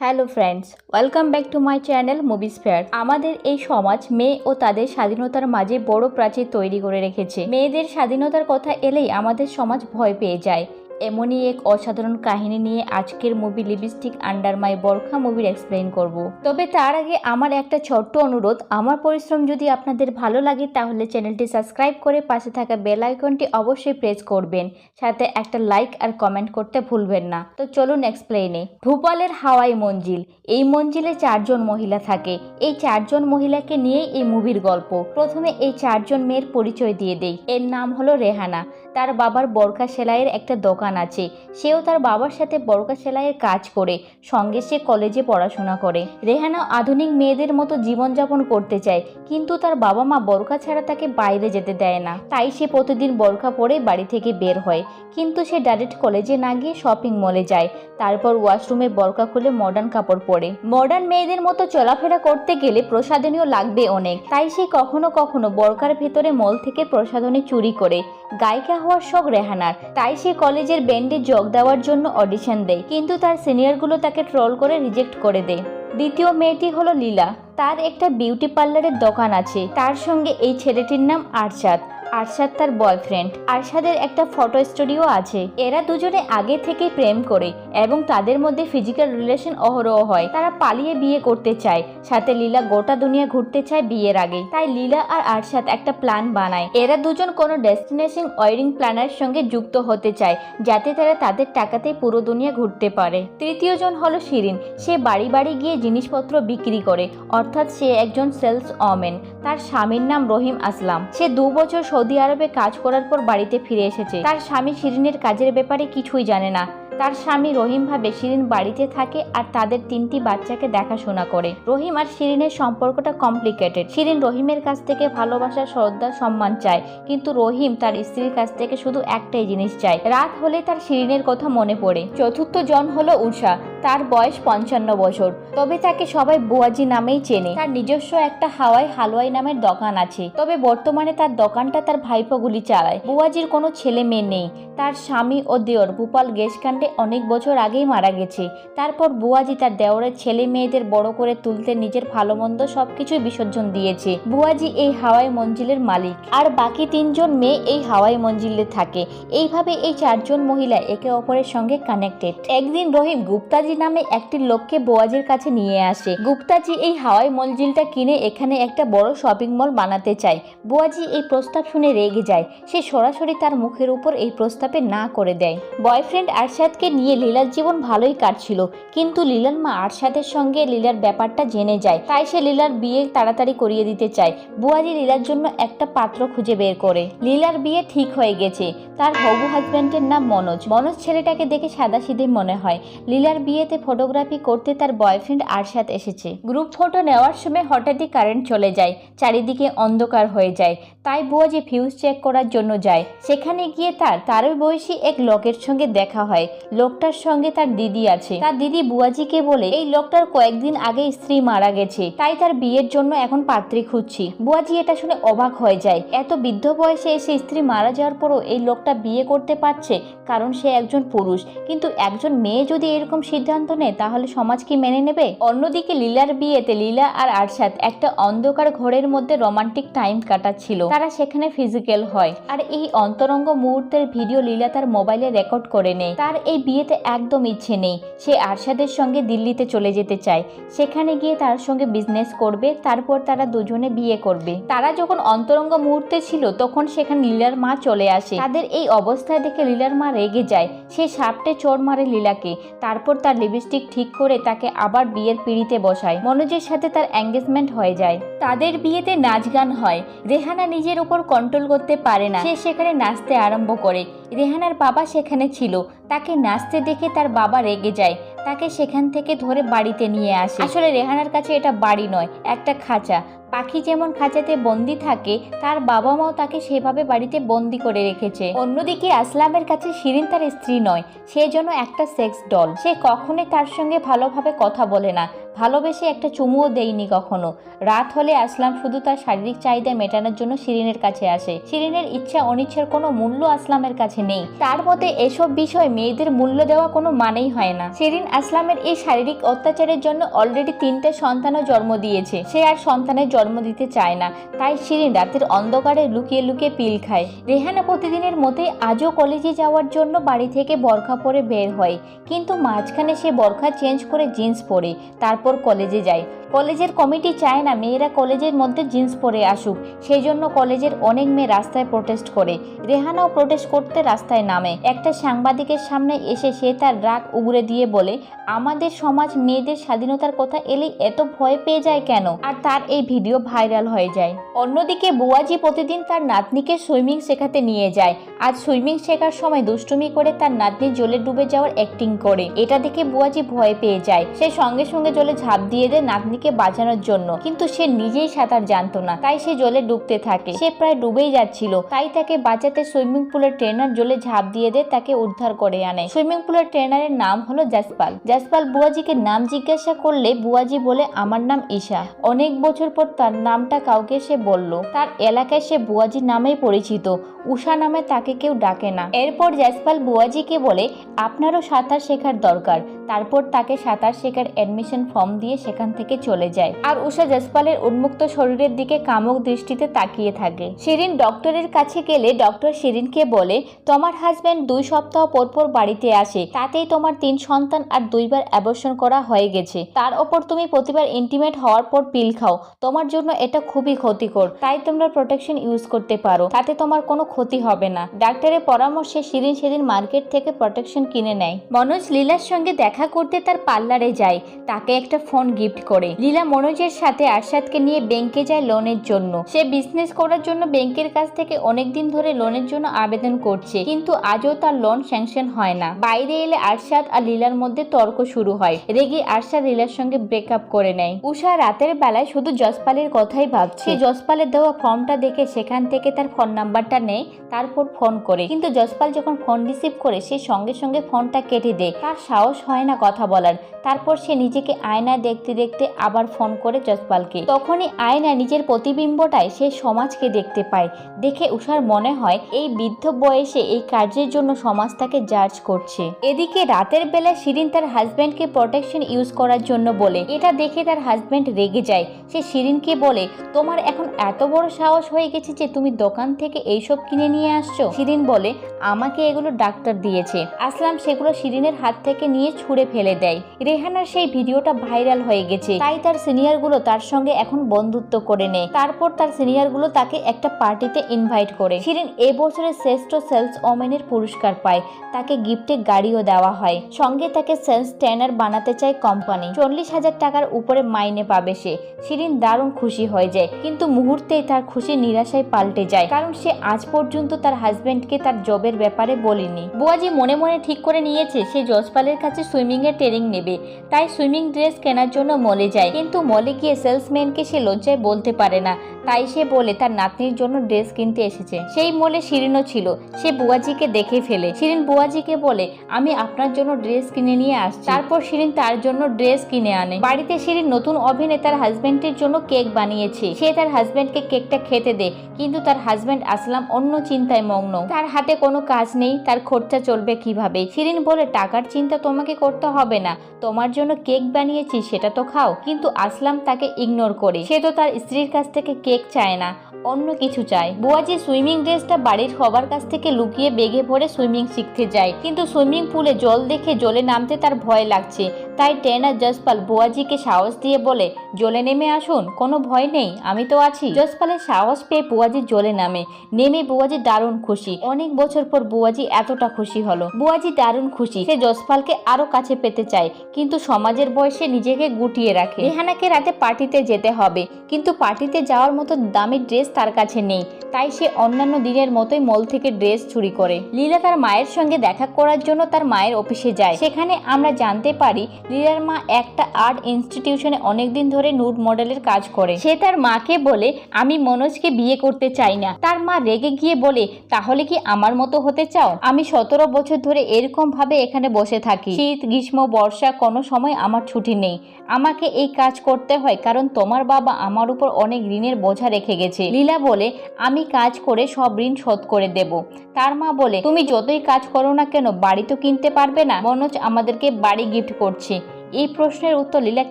Hello friends, welcome back to my channel movies fair. আমাদের এই সমাজ মেয়ে ও তাদের স্বাধীনতার মাঝে বড় প্রাচীর তৈরি করে রেখেছে। মেয়েদের স্বাধীনতার কথা এলেই আমাদের সমাজ ভয় পেয়ে যায়। এমনই এক অসাধারণ কাহিনী নিয়ে আজকের movie lipstick under my Burkha মুভির এক্সপ্লেন করব। তবে তার আগে আমার একটা ছোট্ট অনুরোধ, আমার পরিশ্রম যদি আপনাদের ভালো লাগে তাহলে চ্যানেলটি সাবস্ক্রাইব করে পাশে থাকা বেল আইকনটি অবশ্যই প্রেস করবেন, সাথে একটা লাইক আর কমেন্ট করতে ভুলবেন না। তো চলুন এক্সপ্লেইনে ভূপালের হাওয়াই মঞ্জিল, এই মঞ্জিলে চারজন মহিলা থাকে। এই চারজন মহিলাকে নিয়েই এই মুভির গল্প। প্রথমে এই চারজন মেয়ের পরিচয় দিয়ে দেই। এর নাম হলো রেহানা। তার বাবার বরকা সেলাইয়ের একটা দোকান আছে। সেও তার বাবার সাথে বরকা সেলাইয়ের কাজ করে, সঙ্গে সে কলেজে পড়াশোনা করে। রেহানা আধুনিক মেয়েদের মতো জীবনযাপন করতে চায়, কিন্তু তার বাবা মা বরকা ছাড়া তাকে বাইরে যেতে দেয় না। তাই সে প্রতিদিন বরকা পরে বাড়ি থেকে বের হয়। কিন্তু সে ডাইরেক্ট কলেজে না গিয়ে শপিং মলে যায়। তারপর ওয়াশরুমে বরকা খুলে মডার্ন কাপড় পরে। মডার্ন মেয়েদের মতো চলাফেরা করতে গেলে প্রসাধনীয় লাগবে অনেক। তাই সে কখনো কখনো বরকার ভেতরে মল থেকে প্রসাধনী চুরি করে। গায়িকা হওয়ার শখ রেহানার। তাই সে কলেজের ব্যান্ডে যোগ দেওয়ার জন্য অডিশন দেয়, কিন্তু তার সিনিয়রগুলো তাকে ট্রল করে রিজেক্ট করে দেয়। দ্বিতীয় মেয়েটি হলো লীলা। তার একটা বিউটি পার্লারের দোকান আছে। তার সঙ্গে এই ছেলেটির নাম আরশাদ। আরশাদ তার বয়ফ্রেন্ড। আরশাদের একটা ফটো স্টুডিও আছে। এরা দুজনে আগে থেকে প্রেম করে এবং তাদের মধ্যে ফিজিক্যাল রিলেশন অহরহ হয়। তারা পালিয়ে বিয়ে করতে চায়। সাথে লীলা গোটা দুনিয়া ঘুরতে চায় বিয়ের আগে। তাই লীলা আর আরশাদ একটা প্ল্যান বানায়। এরা দুজন কোনো ডেস্টিনেশন ওয়ারিং প্ল্যানের সঙ্গে যুক্ত হতে চায়, যাতে তারা তাদের টাকাতে পুরো দুনিয়া ঘুরতে পারে। তৃতীয় জন হলো শিরিন। সে বাড়ি বাড়ি গিয়ে জিনিসপত্র বিক্রি করে। অর্থাৎ সে একজন সেলস অমেন তার স্বামীর নাম রহিম আসলাম। সে দু বছর সৌদি আরবে কাজ করার পর বাড়িতে ফিরে এসেছে। তার স্বামী শিরিনের কাজের ব্যাপারে কিছুই জানে না। তার স্বামী রহিম ভাবে শিরিন বাড়িতে থাকে আর তাদের তিনটি বাচ্চাকে দেখাশোনা করে। রহিম আর শিরিনের সম্পর্কটা কমপ্লিকেটেড শিরিন রহিমের কাছ থেকে ভালোবাসা, শ্রদ্ধা, সম্মান চায়, কিন্তু রহিম তার স্ত্রীর কাছ থেকে শুধু একটাই জিনিস চায়। রাত হলে তার শিরিনের কথা মনে পড়ে। চতুর্থ জন হলো উষা তার বয়স পঞ্চান্ন বছর। তবে তাকে সবাই বুয়াজি নামেই চেনে। তার নিজস্ব একটা হাওয়াই হালুয়াই নামের দোকান আছে। তবে বর্তমানে তার দোকানটা তার ভাইপোগুলি চালায়। বুয়াজির কোনো ছেলে মেয়ে নেই। তার স্বামী ও দেওর ভূপাল গ্যাসকাণ্ডে অনেক বছর আগেই মারা গেছে। তারপর বুয়াজি তার দেওরের ছেলে মেয়েদের বড় করে তুলতে নিজের ভালো মন্দ সবকিছুই বিসর্জন দিয়েছে। বুয়াজি এই হাওয়াই মঞ্জিলের মালিক। আর বাকি তিনজন মেয়ে এই হাওয়াই মঞ্জিলে থাকে। এইভাবে এই চারজন মহিলা একে অপরের সঙ্গে কানেক্টেড একদিন রহিম গুপ্তাজি নামে একটি লোককে বোয়াজির কাছে নিয়ে আসে। গুপ্তাজি এই হাওয়াই মঞ্জিলটা কিনে এখানে একটা বড় শপিং মল বানাতে চায়। বুয়াজি এই প্রস্তাব শুনে রেগে যায়। সে সরাসরি তার মুখের উপর এই প্রস্তাবে না করে দেয়। বয়ফ্রেন্ড আরশাদকে নিয়ে লীলার জীবন ভালোই কাটছিল, কিন্তু লীলার মা আরশাদের সঙ্গে লীলার ব্যাপারটা জেনে যায়। তাই সে লীলার বিয়ে তাড়াতাড়ি করিয়ে দিতে চায়। বুয়াজি লীলার জন্য একটা পাত্র খুঁজে বের করে। লীলার বিয়ে ঠিক হয়ে গেছে। তার হবু হাজব্যান্ডের নাম মনোজ। মনোজ ছেলেটাকে দেখে সাদা সিধে মনে হয়। লীলার বিয়েতে ফটোগ্রাফি করতে তার বয়ফ্রেন্ড আরশাদ এসেছে। গ্রুপ ফটো নেওয়ার সময় হঠাৎই কারেন্ট চলে যায়, চারিদিকে অন্ধকার হয়ে যায়। তাই বুয়াজি ফিউজ চেক করার জন্য যায়, সেখানে গিয়ে তার তারই বয়সী এক লোকের সঙ্গে দেখা হয়। লোকটার সঙ্গে তার দিদি আছে। তার দিদি বুয়াজিকে বলে, এই লোকটার কয়েকদিন আগে স্ত্রী মারা গেছে, তাই তার বিয়ের জন্য এখন পাত্রী খুঁজছি। বুয়াজি এটা শুনে অবাক হয়ে যায়। এত বৃদ্ধ বয়সে এসে স্ত্রী মারা যাওয়ার পরও এই লোকটা বিয়ে করতে পারছে, কারণ সে একজন পুরুষ। কিন্তু একজন মেয়ে যদি এরকম সিদ্ধান্ত নেয়, তাহলে সমাজ কি মেনে নেবে? অন্যদিকে লীলার বিয়েতে লীলা আর আরশাদ একটা অন্ধকার ঘরের মধ্যে রোমান্টিক টাইম কাটাচ্ছিল। তারা সেখানে ফিজিক্যাল হয়। আর এই অন্তরঙ্গ মুহূর্তের ভিডিও লীলা তার মোবাইলে রেকর্ড করে নেয়। তার এই বিয়েতে একদম ইচ্ছে নেই। সে আরশাদের সঙ্গে দিল্লিতে চলে যেতে চায়। সেখানে গিয়ে তার সঙ্গে বিজনেস করবে, তারপর তারা দুজনে বিয়ে করবে। তারা যখন অন্তরঙ্গ মুহূর্তে ছিল, তখন সেখানে লীলার মা চলে আসে। তাদের এই অবস্থায় দেখে লীলার মা রেগে যায়। সে সাপটে চোর মারে লীলাকে। তারপর তার লিপস্টিক ঠিক করে তাকে আবার বিয়ের পিড়িতে বসায়। মনোজের সাথে তার এঙ্গেজমেন্ট হয়ে যায়। তাদের বিয়েতে নাচ গান হয়। রেহানা নিজের উপর কন্ট্রোল করতে পারে না। সে সেখানে নাচতে আরম্ভ করে। রেহানার বাবা সেখানে ছিল। তাকে নাচতে দেখে তার বাবা রেগে যায়। তাকে সেখান থেকে ধরে বাড়িতে নিয়ে আসে। আসলে রেহানার কাছে এটা বাড়ি নয়, একটা খাঁচা। পাখি যেমন খাঁচাতে বন্দি থাকে, তার বাবা মাও তাকে সেভাবে বাড়িতে বন্দি করে রেখেছে। অন্যদিকে আসলামের কাছে শিরিন তার স্ত্রী নয়, সে যেন একটা সেক্স ডল। সে কখনোই তার সঙ্গে ভালোভাবে কথা বলে না, ভালোবেসে একটা চুমুও দেয়নি কখনো। রাত হলে আসলাম শুধু তার শারীরিক চাহিদা মেটানোর জন্য শিরিনের কাছে আসে। শিরিনের ইচ্ছা অনিচ্ছার কোনো মূল্য আসলামের কাছে নেই। তার মতে, এসব বিষয় মেয়েদের মূল্য দেওয়া কোনো মানেই হয় না। শিরিন আসলামের এই শারীরিক অত্যাচারের জন্য অলরেডি তিনটে সন্তানও জন্ম দিয়েছে। সে আর সন্তানের জন্ম দিতে চায় না। তাই শিরিন রাতের অন্ধকারে লুকিয়ে লুকিয়ে পিল খায়। রেহানা প্রতিদিনের মতোই আজও কলেজে যাওয়ার জন্য বাড়ি থেকে বরখা পরে বের হয়। কিন্তু মাঝখানে সে বরখা চেঞ্জ করে জিন্স পরে, তারপর কলেজে যায়। কলেজের কমিটি চায় না মেয়েরা কলেজের মধ্যে জিন্স পরে আসুক। সেই জন্য কলেজের অনেক মেয়ে রাস্তায় প্রোটেস্ট করে। রেহানাও প্রোটেস্ট করতে রাস্তায় নামে। একটা সাংবাদিকের সামনে এসে সে তার রাগ উগড়ে দিয়ে বলে, আমাদের সমাজ মেয়েদের স্বাধীনতার কথা এলে এত ভয় পেয়ে যায় কেন? আর তার এই ভিডিও ভাইরাল হয়ে যায়। অন্যদিকে বুয়াজি প্রতিদিন তার নাতনিকে সুইমিং শেখাতে নিয়ে যায়। আজ সুইমিং শেখার সময় দুষ্টুমি করে তার নাতনি জলে ডুবে যাওয়ার অ্যাক্টিং করে। এটা দেখে বুয়াজি ভয় পেয়ে যায়। সে সঙ্গে সঙ্গে জলে ঝাঁপ দিয়ে দেয় নাতনিকে বাঁচানোর জন্য। কিন্তু সে নিজেই সাঁতার জানতো না। তাই সে জলে ডুবতে থাকে। সে প্রায় ডুবেই যাচ্ছিল। তাই তাকে বাঁচাতে সুইমিং পুলের ট্রেনার জলে ঝাঁপ দিয়ে দেয়, তাকে উদ্ধার করে আনে। সুইমিং পুলের ট্রেনারের নাম হলো জাসপাল। জাসপাল বুয়াজিকে নাম জিজ্ঞাসা করলে বুয়াজি বলে, আমার নাম ঈশা। অনেক বছর পর তার নামটা কাউকে সে বলল। তার এলাকায় সে বুয়াজি নামেই পরিচিত। উষা নামে তাকে কেউ ডাকে না। এরপর জাসপাল বুয়াজিকে বলে, আপনারও সাঁতার শেখার দরকার। তারপর তাকে সাঁতার শেখার অ্যাডমিশন ফর্ম দিয়ে সেখান থেকে চলে যায়। আর উষা জাসপালের উন্মুক্ত শরীরের দিকে কামক দৃষ্টিতে তাকিয়ে থাকে। শিরিন ডক্টরের কাছে গেলে ডক্টর শিরিনকে বলে, তোমার হাজব্যান্ড দুই সপ্তাহ পর পর বাড়িতে আসে। তাতেই তোমার তিন সন্তান আর দুইবার অ্যাবর্শন করা হয়ে গেছে। তার ওপর তুমি প্রতিবার ইন্টিমেট হওয়ার পর পিল খাও। তোমার জন্য এটা খুবই ক্ষতিকর। তাই তোমরা প্রোটেকশন ইউজ করতে পারো। তাতে তোমার কোনো ক্ষতি হবে না। ডাক্তারের পরামর্শে শিরিন সেদিন মার্কেট থেকে প্রোটেকশন কিনে নেয়। মনোজ লীলার সঙ্গে দেখা করতে তার পার্লারে যায়। তাকে একটা ফোন গিফট করে। লীলা মনোজের সাথে আরশাদকে নিয়ে ব্যাংকে যায় লোনের জন্য। সে বিজনেস করার জন্য ব্যাংকের কাছ থেকে অনেকদিন ধরে লোনের জন্য আবেদন করছে, কিন্তু আজও তার লোন স্যাংশন হয় না। বাইরে এলে আরশাদ আর লীলার মধ্যে তর্ক শুরু হয়। রেগে আরশাদ লীলার সঙ্গে ব্রেকআপ করে নেয়। উষা রাতের বেলায় শুধু জসপালের কথাই ভাবছে। জসপালের দেওয়া ফর্মটা দেখে সেখান থেকে তার ফোন নাম্বারটা নেয়, তারপর ফোন করে। কিন্তু জসপাল যখন ফোন রিসিভ করে, সে সঙ্গে সঙ্গে ফোনটা কেটে দেয়। তার সাহস হয় না কথা বলার। তারপর সে নিজেকে আয়নায় দেখতে দেখতে আবার ফোন করে জসপালকে তখনই আয়নায় নিজের প্রতিবিম্বটায় সে সমাজকে দেখতে পায়। দেখে উষার মনে হয়, এই বৃদ্ধ বয়সে এই কার্যের জন্য সমাজ তাকে জাজ করছে। এদিকে রাতের বেলা শিরিন তার হাজব্যান্ডকে প্রোটেকশন ইউজ করার জন্য বলে। এটা দেখে তার হাজব্যান্ড রেগে যায়। সে শিরিনকে বলে, তোমার এখন এত বড় সাহস হয়ে গেছে যে তুমি দোকান থেকে এইসব কিনে নিয়ে আসছো? শিরিন বলে, আমাকে এগুলো ডাক্তার দিয়েছে। আসলাম সেগুলো শিরিনের হাত থেকে নিয়ে ছুঁড়ে ফেলে দেয়। রেহানার সেই ভিডিওটা ভাইরাল হয়ে গেছে। তাই তার সিনিয়রগুলো তার সঙ্গে এখন বন্ধুত্ব করে নেয়। তারপর তার সিনিয়রগুলো তাকে একটা পার্টিতে ইনভাইট করে। শিরিন এ বছরের শ্রেষ্ঠ সেলস ওমেনের পুরস্কার পায়। তাকে গিফটে গাড়িও দেওয়া হয়। সঙ্গে তাকে সেলস ট্রেনার বানাতে চায় কোম্পানি চল্লিশ হাজার টাকার উপরে মাইনে পাবে সে। শিরিন দারুণ খুশি হয়ে যায়। কিন্তু মুহূর্তেই তার খুশি নিরাশায় পাল্টে যায়। কারণ সে আজ পর্যন্ত তার হাজবেন্ডকে তার জবের ব্যাপারে বলেনি। বুয়াজি মনে মনে ঠিক করে নিয়েছে, সে জসপালের কাছে সুইমিং এর ট্রেনিং নেবে। তাই সুইমিং ড্রেস কেনার জন্য মলে যায়। কিন্তু মলে গিয়ে সেলসম্যানকে সে লজ্জায় বলতে পারে না। তাই সে বলে তার নাতনির জন্য ড্রেস কিনতে এসেছে। সেই মলে শিরিনও ছিল। সে বুয়াজিকে দেখে ফেলে। শিরিন বুয়াজিকে বলে, আমি আপনার জন্য ড্রেস কিনে নিয়ে আসছি। তারপর শিরিন তার জন্য ড্রেস কিনে আনে। বাড়িতে শিরিন নতুন অভিনে তার হাজবেন্ডের জন্য কেক বানিয়েছে। সে তার হাজবেন্ডকে কেকটা খেতে দেয় কিন্তু তার হাজবেন্ড আসলাম অন্য চিন্তায় মগ্ন। তার হাতে কোনো কাজ নেই। তার খরচা চলবে কীভাবে? শিরিন বলে, টাকার চিন্তা তোমাকে করতে হবে না। তোমার জন্য কেক বানিয়েছি, সেটা তো খাও। কিন্তু আসলাম তাকে ইগনোর করে। সে তো তার স্ত্রীর কাছ থেকে কেক চায় না, অন্য কিছু চায়। বুয়াজি সুইমিং ড্রেসটা বাড়ির সবার কাছ থেকে লুকিয়ে বেগে পড়ে সুইমিং শিখতে যায়। কিন্তু সুইমিং পুলে জল দেখে জলে নামতে তার ভয় লাগছে। তাই ট্রেনার জসপাল বুয়াজিকে সাহস দিয়ে বলে, জলে নেমে আসুন, কোনো ভয় নেই, আমি তো আছি। জসপালের সাহস পেয়ে বুয়াজি জলে নামে। নেমে বুয়াজি দারুণ খুশি। অনেক বছর পর বুয়াজি এতটা খুশি হলো। বুয়াজি দারুণ খুশি। সে জসপালকে আরও কাছে পেতে চায়, কিন্তু সমাজের বয়সে নিজেকে গুটিয়ে রাখে। রেহানাকে রাতে পার্টিতে যেতে হবে, কিন্তু পার্টিতে যাওয়ার মতো দামি ড্রেস তার কাছে নেই। তাই সে অন্যান্য দিনের মতোই মল থেকে ড্রেস চুরি করে। লীলা তার মায়ের সঙ্গে দেখা করার জন্য তার মায়ের অফিসে যায়। সেখানে আমরা জানতে পারি, লীলার মা একটা আর্ট ইনস্টিটিউশনে অনেকদিন ধরে নুড মডেলের কাজ করে। সে তার মাকে বলে, আমি মনোজকে বিয়ে করতে চাই না। তার মা রেগে গিয়ে বলে, তাহলে কি আমার মতো হতে চাও? আমি সতেরো বছর ধরে এরকম ভাবে এখানে বসে থাকি। শীত, গ্রীষ্ম, বর্ষা, কোনো সময় আমার ছুটি নেই। আমাকে এই কাজ করতে হয়, কারণ তোমার বাবা আমার উপর অনেক ঋণের বোঝা রেখে গেছে। লীলা বলে, আমি কাজ করে সব ঋণ শোধ করে দেব। তার মা বলে, তুমি যতই কাজ করো না কেন, বাড়ি তো কিনতে পারবে না? মনোজ আমাদেরকে বাড়ি গিফট করছে। এই প্রশ্নের উত্তর লীলা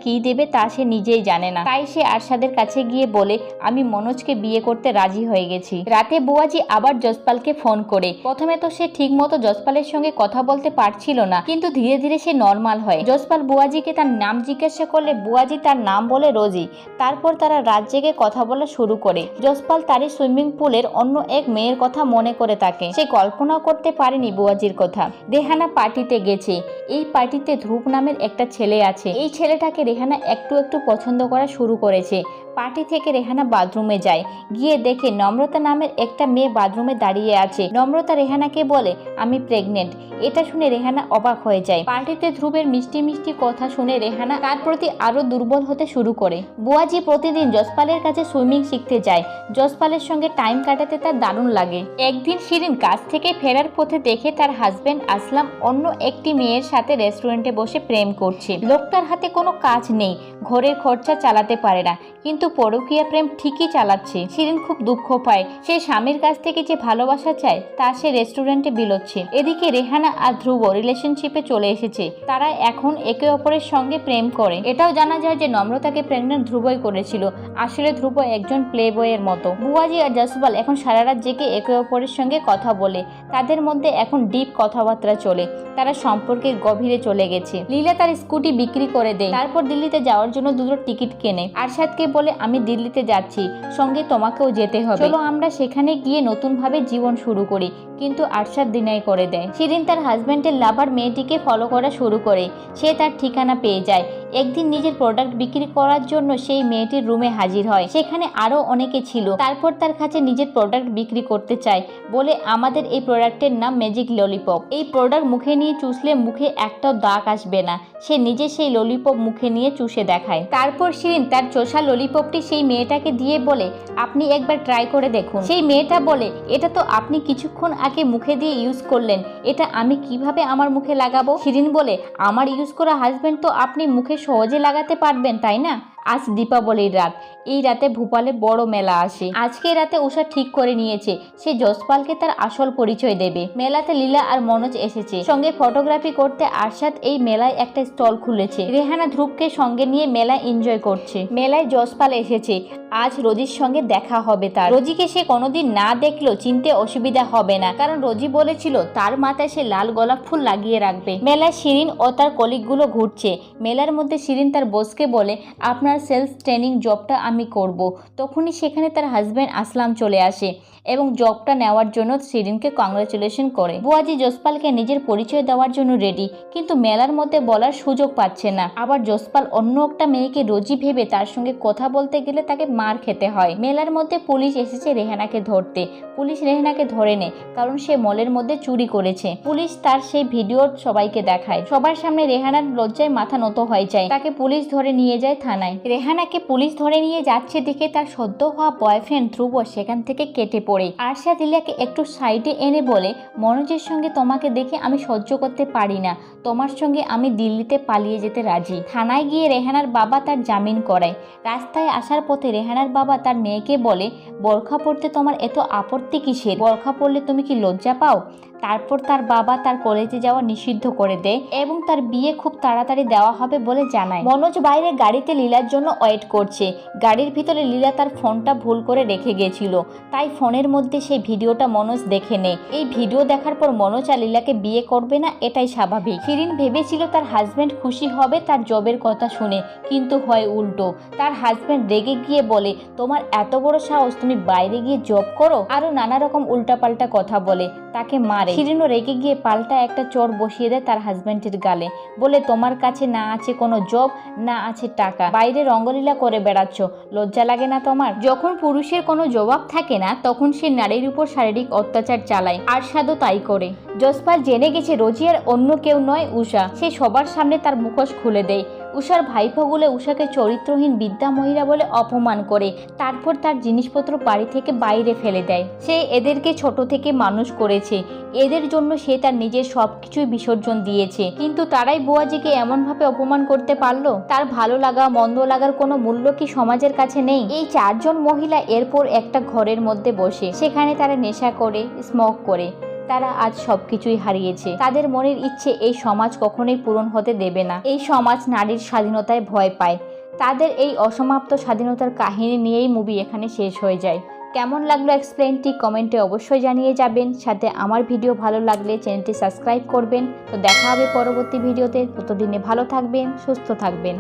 কী দেবে তা সে নিজেই জানে না। তাই সে আরশাদের কাছে গিয়ে বলে, আমি মনোজকে বিয়ে করতে রাজি হয়ে গেছি। রাতে বুয়াজি আবার যশপালকে ফোন করে। প্রথমে তো সে ঠিক মতো যশপালের সঙ্গে কথা বলতে পারছিল না, কিন্তু ধীরে ধীরে সে নর্মাল হয়। যশপাল বুয়াজিকে তার নাম জিজ্ঞাসা করলে বুয়াজি তার নাম বলে রোজি তারপর তারা রাত জেগে কথা বলা শুরু করে। যশপাল তারই সুইমিং পুলের অন্য এক মেয়ের কথা মনে করে থাকে। সে কল্পনাও করতে পারেনি বুয়াজির কথা। দেহানা পার্টিতে গেছে। এই পার্টিতে ধ্রুব নামের একটা ছেলে আছে। এই ছেলেটাকে রেহানা একটু একটু পছন্দ করা শুরু করেছে। পার্টি থেকে রেহানা বাথরুমে যায়। গিয়ে দেখে নম্রতা নামের একটা মেয়ে বাথরুমে দাঁড়িয়ে আছে। নম্রতা রেহানাকে বলে, আমি প্রেগনেন্ট। এটা শুনে রেহানা অবাক হয়ে যায়। পার্টিতে ধ্রুবের মিষ্টি মিষ্টি কথা শুনে রেহানা তার প্রতি আরও দুর্বল হতে শুরু করে। বুয়াজি প্রতিদিন যশপালের কাছে সুইমিং শিখতে যায়। যশপালের সঙ্গে টাইম কাটাতে তার দারুণ লাগে। একদিন শিরিন কাজ থেকে ফেরার পথে দেখে তার হাজবেন্ড আসলাম অন্য একটি মেয়ের সাথে রেস্টুরেন্টে বসে প্রেম করছে। লোকটার হাতে কোনো কাজ নেই ঘরের খরচা চালাতে পারে না। কিন্তু পরকীয়া প্রেম ঠিকই চালাচ্ছে। শিরিন খুব দুঃখ পায়। সে স্বামীর কাছ থেকে যে ভালোবাসা চায়, তা সে রেস্টুরেন্টে বিলোচ্ছে। এদিকে রেহানা আর ধ্রুব রিলেশনশিপে চলে এসেছে। তারা এখন একে অপরের সঙ্গে প্রেম করে। এটাও জানা যায় যে নম্রতাকে প্রেগনেন্ট ধ্রুবই করেছিল। আসলে ধ্রুব একজন প্লে বয়ের মতো। বুয়াজি আর জসবাল এখন সারা রাত জেগে একে অপরের সঙ্গে কথা বলে। তাদের মধ্যে এখন ডিপ কথাবার্তা চলে। তারা সম্পর্কের গভীরে চলে গেছে। লীলা তার স্কুটি বিক্রি করে দেয়। তারপর দিল্লিতে যাওয়ার জন্য দুটো টিকিট কেনে। আরশাদকে বলে আমি দিল্লিতে যাচ্ছি, সঙ্গে তোমাকেও যেতে হবে। চলো আমরা সেখানে গিয়ে নতুন ভাবে জীবন শুরু করি, কিন্তু আরশাদ দিনাই করে দেয়। সেদিন তার হাজব্যান্ডের লাভার মেয়েটিকে ফলো করা শুরু করে। সে তার ঠিকানা পেয়ে যায়। একদিন নিজের প্রোডাক্ট বিক্রি করার জন্য সেই মেয়েটির রুমে হাজির হয়। সেখানে আরও অনেকে ছিল। তারপর তার কাছে নিজের প্রোডাক্ট বিক্রি করতে চায় বলে আমাদের এই প্রোডাক্টের নাম ম্যাজিক ললিপপ এই প্রোডাক্ট মুখে নিয়ে চুষলে মুখে একটাও দাগ আসবে না। সে নিজে সেই ললিপপ মুখে নিয়ে চুষে দেখায়। তারপর শিরিন তার চোষা ললিপপটি সেই মেয়েটাকে দিয়ে বলে, আপনি একবার ট্রাই করে দেখুন। সেই মেয়েটা বলে, এটা তো আপনি কিছুক্ষণ আগে মুখে দিয়ে ইউজ করলেন। এটা আমি কীভাবে আমার মুখে লাগাবো? শিরিন বলে, আমার ইউজ করা হাজবেন্ড তো আপনি মুখে সহজে লাগাতে পারবেন তাই না? আজ দীপাবলির রাত। এই রাতে ভূপালে বড় মেলা আসে। আজকে রাতে উষা ঠিক করে নিয়েছে। সে যশপালকে তার আসল পরিচয় দেবে। মেলাতে লীলা আর মনোজ এসেছে। সঙ্গে ফটোগ্রাফি করতে আরশাদ এই মেলায় একটা স্টল খুলেছে। রেহানা ধ্রুবকে সঙ্গে নিয়ে মেলা এনজয় করছে। মেলায় যশপাল এসেছে। আজ রোজির সঙ্গে দেখা হবে তার। রোজিকে সে কোনোদিন না দেখলেও চিনতে অসুবিধা হবে না। কারণ রোজি বলেছিল, তার মাথায় সে লাল গোলাপ ফুল লাগিয়ে রাখবে। মেলায় শিরিন ও তার কলিগগুলো ঘুরছে। মেলার মধ্যে শিরিন তার বসকে বলে, আপনার সেলস ট্রেনিং জবটা আমি করব। তখনই সেখানে তার হাজব্যান্ড আসলাম চলে আসে এবং জবটা নেওয়ার জন্য শিরিনকে কংগ্রাচুলেশন করে। বুয়াজি জসপালকে নিজের পরিচয় দেওয়ার জন্য রেডি কিন্তু মেলার মধ্যে বলার সুযোগ পাচ্ছে না। আবার জসপাল অন্য একটা মেয়েকে রোজি ভেবে তার সঙ্গে কথা বলতে গেলে তাকে মার খেতে হয়। মেলার মধ্যে পুলিশ এসেছে রেহানাকে ধরতে। পুলিশ রেহানাকে ধরে নেয় কারণ সে মলের মধ্যে চুরি করেছে। পুলিশ তার সেই ভিডিও সবাইকে দেখায়। সবার সামনে রেহানার লজ্জায় মাথা নত হয়ে যায়। তাকে পুলিশ ধরে নিয়ে যায় থানায়। রেহানাকে পুলিশ ধরে নিয়ে যাচ্ছে দেখে তার সদ্য হওয়া বয়ফ্রেন্ড ধ্রুব সেখান থেকে কেটে পড়ে। আরশা দিলিয়াকে একটু সাইডে এনে বলে, মনোজের সঙ্গে তোমাকে দেখে আমি সহ্য করতে পারি না। তোমার সঙ্গে আমি দিল্লিতে পালিয়ে যেতে রাজি। থানায় গিয়ে রেহানার বাবা তার জামিন করায়। রাস্তায় আসার পথে রেহানার বাবা তার মেয়েকে বলে, বরখা পড়তে তোমার এত আপত্তি কিসের? বরখা পড়লে তুমি কি লজ্জা পাও? তারপর তার বাবা তার কলেজে যাওয়া নিষিদ্ধ করে দেয় এবং তার বিয়ে খুব তাড়াতাড়ি দেওয়া হবে বলে জানায়। মনোজ বাইরে গাড়িতে লীলার জন্য ওয়েট করছে। গাড়ির ভিতরে লীলা তার ফোনটা ভুল করে রেখে গিয়েছিল তাই ফোনের মধ্যে সেই ভিডিওটা মনোজ দেখে নেয়। এই ভিডিও দেখার পর মনোজ আর লীলাকে বিয়ে করবে না, এটাই স্বাভাবিক। শিরিন ভেবেছিল তার হাজব্যান্ড খুশি হবে তার জবের কথা শুনে, কিন্তু হয় উল্টো। তার হাজব্যান্ড রেগে গিয়ে বলে, তোমার এত বড় সাহস, তুমি বাইরে গিয়ে জব করো? আরও নানা রকম উল্টাপাল্টা কথা বলে। তাকে মারে। শিরিনও রেগে গিয়ে পাল্টা একটা চোর বসিয়ে দেয় তার হাজব্যান্ডের গালে। বলে, তোমার কাছে না আছে কোনো জব, না আছে টাকা। বাইরে রঙ্গলীলা করে বেড়াচ্ছ। লজ্জা লাগে না তোমার? যখন পুরুষের কোনো জবাব থাকে না, তখন সে নারীর উপর শারীরিক অত্যাচার চালায়। আর সাধু তাই করে। জসপাল জেনে গেছে, রোজিয়ার অন্য কেউ নয় উষা সে সবার সামনে তার মুখোশ খুলে দেয়। উষার ভাইপোগুলো উষাকে চরিত্রহীন বিদ্যা মহিলা বলে অপমান করে। তারপর তার জিনিসপত্র বাড়ি থেকে বাইরে ফেলে দেয়। সে এদেরকে ছোট থেকে মানুষ করেছে। এদের জন্য সে তার নিজের সব কিছুই বিসর্জন দিয়েছে। কিন্তু তারাই বুয়াজিকে এমনভাবে অপমান করতে পারল? তার ভালো লাগা, মন্দ লাগার কোনো মূল্য কি সমাজের কাছে নেই? এই চারজন মহিলা এরপর একটা ঘরের মধ্যে বসে। সেখানে তারা নেশা করে, স্মোক করে। তারা আজ সবকিছুই হারিয়েছে। তাদের মনের ইচ্ছে এই সমাজ কখনোই পূরণ হতে দেবে না। এই সমাজ নারীর স্বাধীনতায় ভয় পায়। তাদের এই অসমাপ্ত স্বাধীনতার কাহিনী নিয়েই মুভি এখানে শেষ হয়ে যায়। কেমন লাগল এক্সপ্লেনটি কমেন্টে অবশ্যই জানিয়ে যাবেন। সাথে আমার ভিডিও ভালো লাগলে চ্যানেলটি সাবস্ক্রাইব করবেন। তো দেখা হবে পরবর্তী ভিডিওতে। ততদিনে ভালো থাকবেন, সুস্থ থাকবেন।